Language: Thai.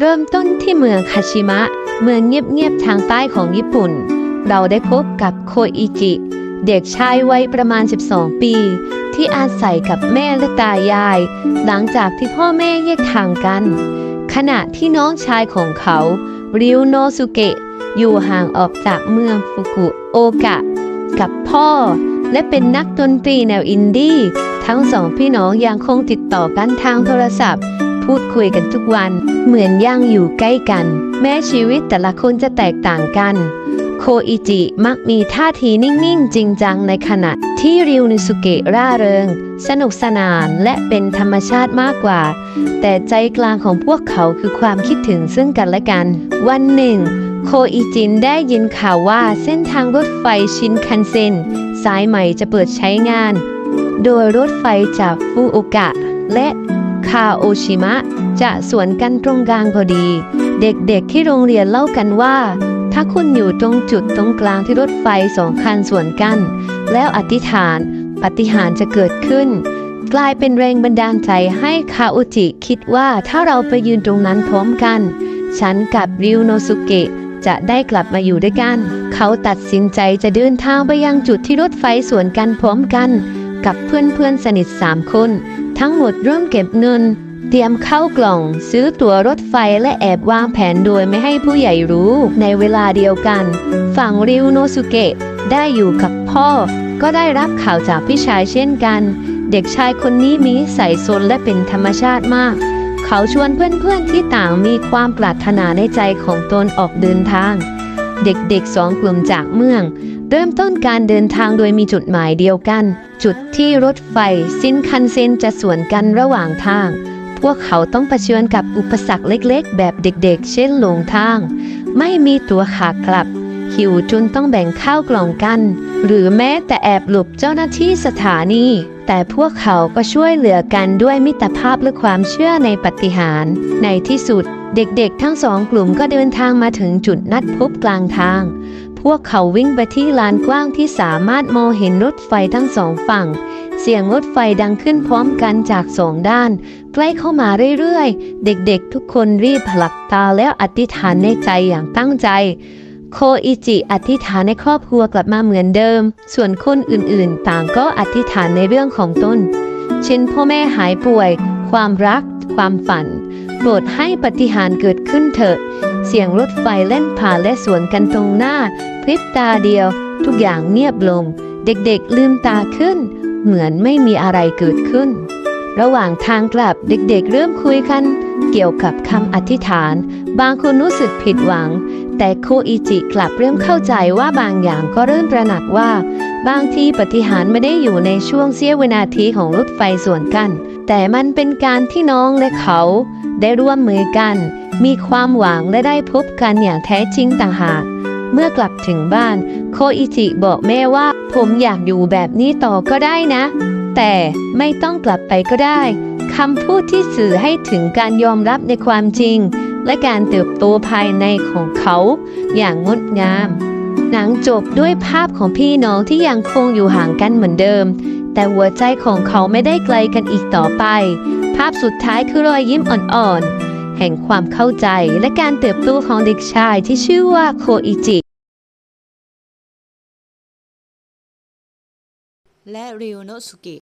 เริ่มต้นที่เมืองคาชิมะ เมืองเงียบๆทางใต้ของญี่ปุ่น เราได้พบกับโคอิจิ เด็กชายวัยประมาณ 12 ปี ที่อาศัยกับแม่และตายาย หลังจากที่พ่อแม่แยกทางกัน ขณะที่น้องชายของเขาริวโนสุเกะ อยู่ห่างออกจากเมืองฟุกุโอกะ กับพ่อ และเป็นนักดนตรีแนวอินดี้ ทั้งสองพี่น้องยังคงติดต่อกันทางโทรศัพท์ พูดคุยกันทุกวัน เหมือนย่างอยู่ใกล้กัน แม้ชีวิตแต่ละคนจะแตกต่างกัน โคอิจิมักมีท่าทีนิ่ง ๆ จริงจังในขณะที่ริวนิสุเกะร่าเริง สนุกสนานและเป็นธรรมชาติมากกว่า แต่ใจกลางของพวกเขาคือความคิดถึงซึ่งกันและกัน วันหนึ่ง โคอิจินได้ยินข่าวว่าเส้นทางรถไฟชินคันเซ็นสายใหม่จะเปิดใช้งาน โดยรถไฟจากฟุโอกะและ คาโอชิมะ จะสวนกันตรงกลางพอดี เด็กๆที่โรงเรียนเล่ากันว่า ถ้าคุณอยู่ตรงจุดตรงกลางที่รถไฟสองคันสวนกัน แล้วอธิษฐานปฏิหารจะเกิดขึ้น กลายเป็นแรงบันดาลใจให้คาโอจิคิดว่าถ้าเราไปยืนตรงนั้นพร้อมกัน ฉันกับริวโนสุเกะจะได้กลับมาอยู่ด้วยกัน เขาตัดสินใจจะเดินทางไปยังจุดที่รถไฟสวนกันพร้อมกัน กับเพื่อนๆสนิทสามคน ทั้งหมดเริ่มเก็บเงิน เตรียมเข้ากล่อง ซื้อตั๋วรถไฟและแอบวางแผนโดยไม่ให้ผู้ใหญ่รู้ ในเวลาเดียวกัน ฝั่งริวโนสุเกะได้อยู่กับพ่อ ก็ได้รับข่าวจากพี่ชายเช่นกัน เด็กชายคนนี้มีนิสัยซนและเป็นธรรมชาติมาก เขาชวนเพื่อนๆที่ต่างมีความปรารถนาในใจของตนออกเดินทาง เด็กๆสองกลุ่มจากเมือง เริ่มต้นการเดินทางโดยมีจุดหมายเดียวกัน จุดที่รถไฟซินคันเซ็นจะสวนกันระหว่างทาง พวกเขาต้องเผชิญกับอุปสรรคเล็กๆ แบบเด็กๆ เช่นหลงทาง ไม่มีตัวขากลับ หิวจนต้องแบ่งข้าวกล่องกัน หรือแม้แต่แอบหลบเจ้าหน้าที่สถานี แต่พวกเขาก็ช่วยเหลือกันด้วยมิตรภาพและความเชื่อในปฏิหาร ในที่สุด เด็กๆ ทั้งสองกลุ่มก็เดินทางมาถึงจุดนัดพบกลางทาง วกเขาวิ่งไปที่ลานกว้างที่สามารถมองเห็นรถไฟทั้งสองฝั่ง เสียงรถไฟดังขึ้นพร้อมกันจากสองด้าน ใกล้เข้ามาเรื่อยๆ เด็กๆทุกคนรีบผลักตาแล้วอธิษฐานในใจอย่างตั้งใจ โคอิจิอธิษฐานในครอบครัวกลับมาเหมือนเดิม ส่วนคนอื่นๆ ต่างก็อธิษฐานในเรื่องของตนเช่นพ่อแม่หายป่วย ความรัก ความฝันโปรดให้ปฏิหารเกิดขึ้นเถอะ เสียงรถไฟเล่นผ่านและสวนกันตรงหน้า พริบตาเดียว ทุกอย่างเงียบลง เด็กๆลืมตาขึ้น เหมือนไม่มีอะไรเกิดขึ้น ระหว่างทางกลับเด็กๆเริ่มคุยกัน เกี่ยวกับคำอธิษฐาน บางคนรู้สึกผิดหวัง แต่โคอิจิกลับเริ่มเข้าใจว่าบางอย่างก็เริ่มตระหนักว่า บางทีปฏิหารไม่ได้อยู่ในช่วงเสี้ยววินาทีของรถไฟส่วนกัน แต่มันเป็นการที่น้องและเขา ได้ร่วมมือกัน มีความหวังและได้พบกันอย่างแท้จริงต่างหาก เมื่อกลับถึงบ้าน โคอิจิบอกแม่ว่า ผมอยากอยู่แบบนี้ต่อก็ได้นะ แต่ไม่ต้องกลับไปก็ได้คำพูดที่สื่อให้ถึงการยอมรับในความจริง และการเติบโตภายในของเขาอย่างงดงาม หนังจบด้วยภาพของพี่น้องที่ยังคงอยู่ห่างกันเหมือนเดิม แต่หัวใจของเขาไม่ได้ไกลกันอีกต่อไป ภาพสุดท้ายคือรอยยิ้มอ่อนๆ แห่งความเข้าใจและการเติบโตของเด็กชายที่ชื่อว่าโคอิจิ และริวโนสุเกะ